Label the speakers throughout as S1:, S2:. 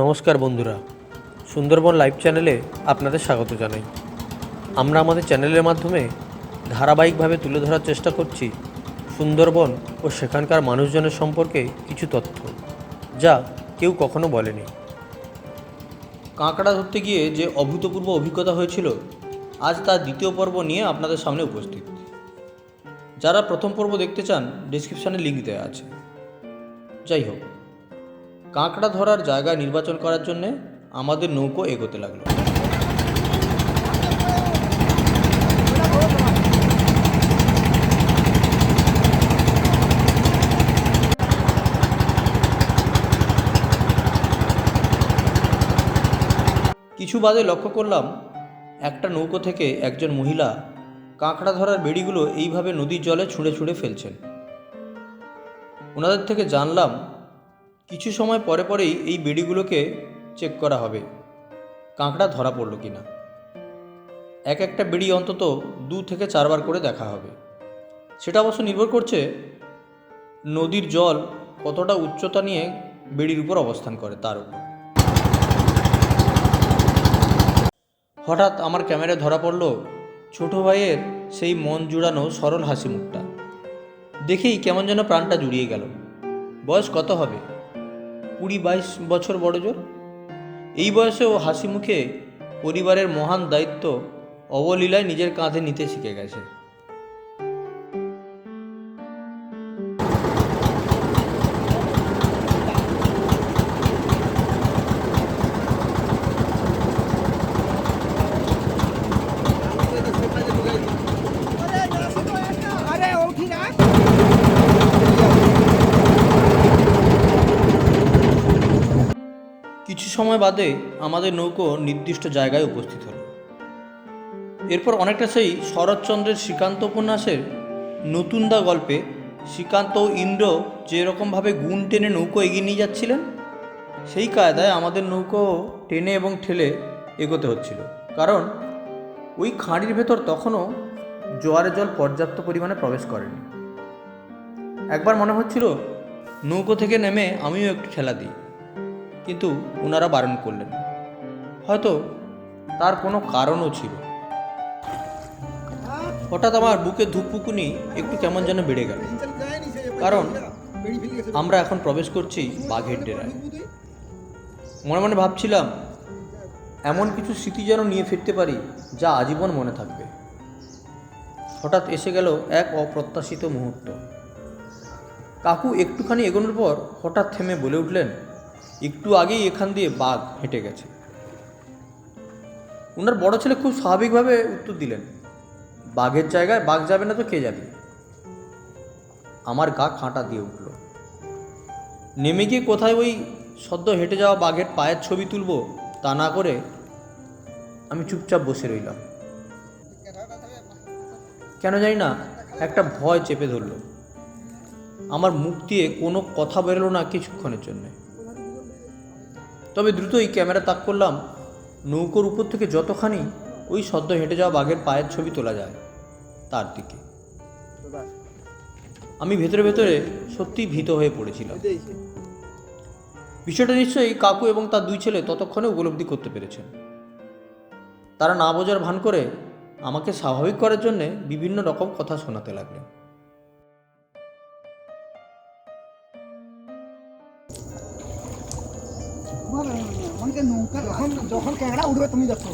S1: নমস্কার বন্ধুরা, সুন্দরবন লাইভ চ্যানেলে আপনাদের স্বাগত জানাই। আমরা আমাদের চ্যানেলের মাধ্যমে ধারাবাহিকভাবে তুলে ধরার চেষ্টা করছি সুন্দরবন ও সেখানকার মানুষজনের সম্পর্কে কিছু তথ্য, যা কেউ কখনো বলেনি। কাঁকড়া ধরতে গিয়ে যে অভূতপূর্ব অভিজ্ঞতা হয়েছিল, আজ তার দ্বিতীয় পর্ব নিয়ে আপনাদের সামনে উপস্থিত। যারা প্রথম পর্ব দেখতে চান ডিসক্রিপশানে লিঙ্ক দেওয়া আছে। যাই হোক কাঁকড়া ধরার জায়গা নির্বাচন করার জন্য আমাদের নৌকো এগোতে লাগল। কিছু বাদে লক্ষ্য করলাম, একটা নৌকো থেকে একজন মহিলা কাঁকড়া ধরার বেড়িগুলো এইভাবে নদীর জলে ছুঁড়ে ছুঁড়ে ফেলছেন। ওনাদের থেকে জানলাম কিছু সময় পরে পরেই এই বেড়িগুলোকে চেক করা হবে। কাঁকড়া ধরা পড়ল কি না এক একটা বেড়ি অন্তত দু থেকে চারবার করে দেখা হবে। সেটা অবশ্য নির্ভর করছে নদীর জল কতটা উচ্চতা নিয়ে বেড়ির উপর অবস্থান করে তার উপর। হঠাৎ আমার ক্যামেরায় ধরা পড়ল ছোট ভাইয়ের সেই মন জুড়ানো সরল হাসি মুখটা। দেখেই কেমন যেন প্রাণটা জুড়িয়ে গেল। বয়স কত হবে? কুড়ি বাইশ বছর বড় জোর? এই বয়সেও হাসি মুখে পরিবারের মহান দায়িত্ব অবলীলায় নিজের কাঁধে নিতে শিখে গেছে। সময় বাদে আমাদের নৌকো নির্দিষ্ট জায়গায় উপস্থিত হলো। এরপর অনেকটা সেই শরৎচন্দ্রের শ্রীকান্ত উপন্যাসের নতুন দা গল্পে শ্রীকান্ত ও ইন্দ্র যেরকমভাবে গুণ টেনে নৌকো এগিয়ে নিয়ে যাচ্ছিলেন, সেই কায়দায় আমাদের নৌকো টেনে এবং ঠেলে এগোতে হচ্ছিল। কারণ ওই খাঁড়ির ভেতর তখনও জোয়ারের জল পর্যাপ্ত পরিমাণে প্রবেশ করেনি। একবার মনে হচ্ছিল, নৌকো থেকে নেমে আমিও একটু ঠেলা দিই। কিন্তু ওনারা বারণ করলেন। হয়তো তার কোনো কারণও ছিল। হঠাৎ আমার বুকে ধূপপুকুনি একটু কেমন যেন বেড়ে গেল। কারণ আমরা এখন প্রবেশ করছি বাঘের ডেরায়। মনে মনে ভাবছিলাম, এমন কিছু স্মৃতি যেন নিয়ে ফিরতে পারি যা আজীবন মনে থাকবে। হঠাৎ এসে গেল এক অপ্রত্যাশিত মুহূর্ত। কাকু একটুখানি এগোনোর পর হঠাৎ থেমে বলে উঠলেন একটু আগেই এখান দিয়ে বাঘ হেঁটে গেছে। ওনার বড় ছেলে খুব স্বাভাবিকভাবে উত্তর দিলেন, বাঘের জায়গায় বাঘ যাবে না তো কে যাবে? আমার গা কাঁটা দিয়ে উঠল। নেমে গিয়ে কোথায় ওই সদ্য হেঁটে যাওয়া বাঘের পায়ের ছবি তুলবো তা না করে আমি চুপচাপ বসে রইলাম। কেন জানি না, একটা ভয় চেপে ধরলো। আমার মুখ দিয়ে কোনো কথা বেরোলো না কিছুক্ষণের জন্যে। তবে দ্রুতই ক্যামেরা তাক করলাম। নৌকোর উপর থেকে যতখানি ওই সদ্য হেঁটে যাওয়া বাঘের পায়ের ছবি তোলা যায়, তার দিকে। আমি ভেতরে ভেতরে সত্যিই ভীত হয়ে পড়েছিলাম। বিষয়টা নিশ্চয়ই কাকু এবং তার দুই ছেলে ততক্ষণে উপলব্ধি করতে পেরেছেন। তারা না বোঝার ভান করে আমাকে স্বাভাবিক করার জন্যে বিভিন্ন রকম কথা শোনাতে লাগলেন।
S2: অনেকে নৌকা যখন যখন ক্যাংড়া উঠবে তুমি দেখো।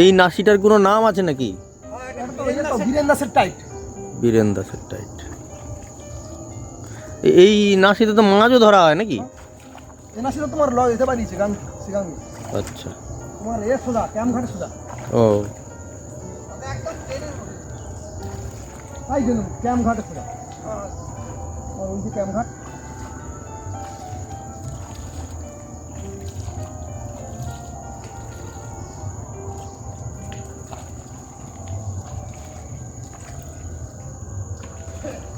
S1: এই নাসিটার কোনো নাম আছে নাকি?
S2: বীরেন দাসের টাইট।
S1: বীরেন দাসের টাইট। এই নাসিতে তো মাছও ধরা হয় নাকি?
S2: তোমার যেতে পারি
S1: আচ্ছা।
S2: তোমার এ সোজা ক্যাম ঘাটে সোজা।
S1: ও।
S2: এই জন্য ক্যামঘাট ছিল ওই যে ক্যামঘাট Yeah.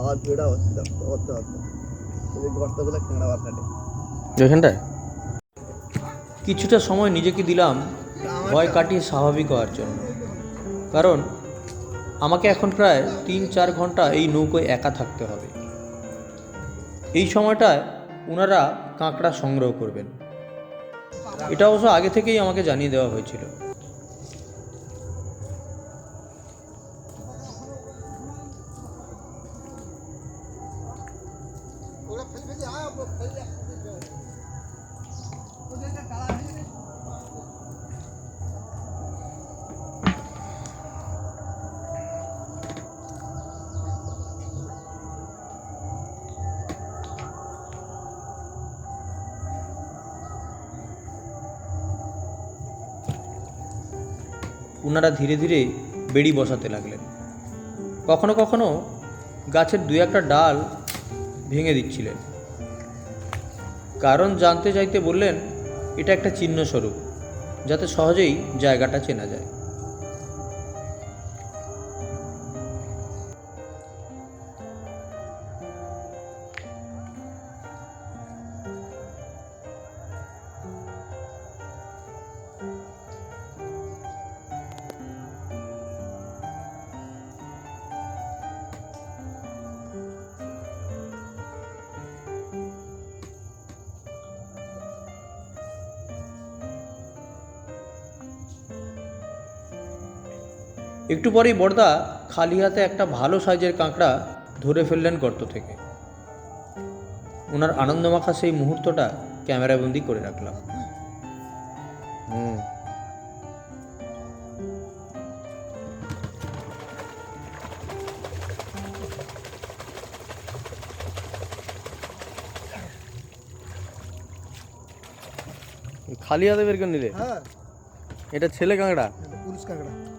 S2: আমার বিয়েটা করতে গর্তগুলো কেঁড়া বার কাটে
S1: এখানটায় কিছুটা সময় নিজেকে দিলাম ভয় কাটিয়ে স্বাভাবিক হওয়ার জন্য। কারণ আমাকে এখন প্রায় তিন চার ঘণ্টা এই নৌকোয় একা থাকতে হবে। এই সময়টায় ওনারা কাঁকড়া সংগ্রহ করবেন। এটা অবশ্য আগে থেকেই আমাকে জানিয়ে দেওয়া হয়েছিল। ওনারা ধীরে ধীরে বেড়ি বসাতে লাগলেন। কখনো কখনো গাছের দু একটা ডাল ভেঙে দিচ্ছিলেন। কারণ জানতে চাইতে বললেন এটা একটা চিহ্নস্বরূপ যাতে সহজেই জায়গাটা চেনা যায়। একটু পরেই বর্দা খালি হাতে একটা ভালো সাইজের কাঁকড়া ধরে ফেললেন গর্ত থেকে। ওনার আনন্দমাখা সেই মুহূর্তটা ক্যামেরাবন্দি করে রাখলাম। হুম। খালি হাতে বের করে নিলে?
S2: হ্যাঁ।
S1: এটা ছেলে কাঁকড়া?
S2: পুলিশ কাঁকড়া।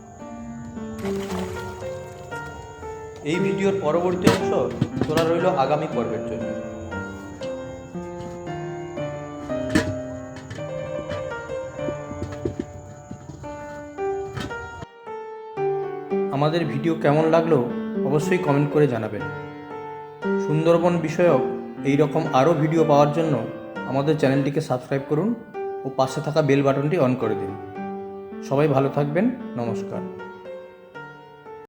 S1: এই ভিডিওর পরবর্তী অংশ তোরা রইল আগামী পর্বের জন্য। আমাদের ভিডিও কেমন লাগল অবশ্যই কমেন্ট করে জানাবেন। সুন্দরবন বিষয়ক এই রকম আরও ভিডিও পাওয়ার জন্য আমাদের চ্যানেলটিকে সাবস্ক্রাইব করুন ও পাশে থাকা বেল বাটনটি অন করে দিন। সবাই ভালো থাকবেন, নমস্কার।